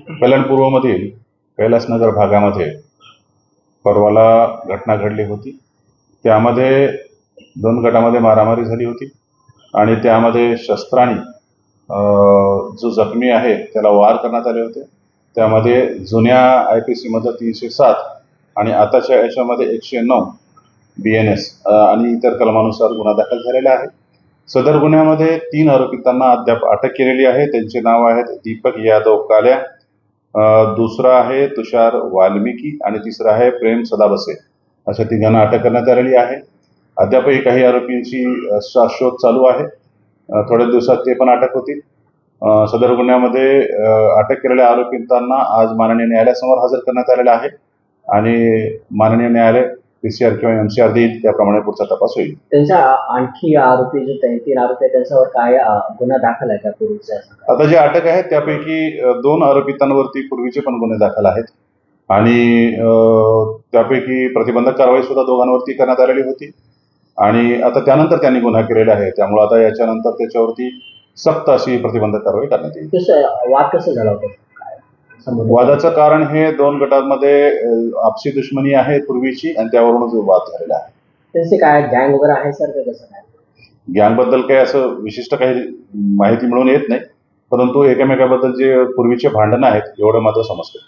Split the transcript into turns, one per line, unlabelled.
कल्याणपूर्वमधील कैलासनगर भागामध्ये परवाला घटना घडली होती. त्यामध्ये दोन गटामध्ये मारामारी झाली होती आणि त्यामध्ये शस्त्राने जो जखमी आहे त्याला वार करण्यात आले होते. त्यामध्ये जुन्या आय पी सीमध्ये तीनशे सात आणि आताच्या याच्यामध्ये एकशे नऊ बी एन एस आणि इतर कलमानुसार गुन्हा दाखल झालेला आहे. सदर गुन्ह्यामध्ये तीन आरोपितांना अद्याप अटक केलेली आहे. त्यांचे नाव आहेत दीपक यादव काल्या दुसरा आहे तुषार वाल्मिकी आणि तिसरा आहे प्रेम सदाबसे. अशा तिघांना अटक करण्यात आलेली आहे. अद्यापही काही आरोपींची शा- शोध चालू आहे. थोड्या दिवसात ते पण अटक होतील. सदर गुन्ह्यामध्ये अटक केलेल्या आरोपितांना आज माननीय न्यायालयासमोर हजर करण्यात आलेलं आहे. आणि माननीय न्यायालय पी सी आर किंवा एम सी आर देईल त्याप्रमाणे पुढचा तपास होईल.
त्यांच्या आणखी आरोपी जे ते- तीन आरोपी आहेत त्यांच्यावर काय अ, गुन्हा दाखल आहे का पूर्वीचा असं काय?
आता जे अटक आहेत त्यापैकी अ, दोन आरोपितांवरती पूर्वीचे पण गुन्हे दाखल आहेत. आणि अ, त्यापैकी प्रतिबंधक कारवाई सुद्धा दोघांवरती करण्यात आलेली होती. आणि आता त्यानंतर त्यांनी गुन्हा केलेला आहे. त्यामुळे आता याच्यानंतर त्याच्यावरती सक्त अशी प्रतिबंधक कारवाई करण्यात येईल.
कसं वाद कसं झाला होता?
वादाचं कारण हे दोन गटांमध्ये आपसी दुश्मनी आहे पूर्वीची आणि त्यावरूनच वाद झालेला आहे.
त्यांचे काय गँग वगैरे आहे सर का कसं काय?
गँगबद्दल काही असं विशिष्ट काही माहिती मिळून येत नाही परंतु एकमेकाबद्दल जे पूर्वीचे भांडणं आहेत एवढं मात्र समजतं.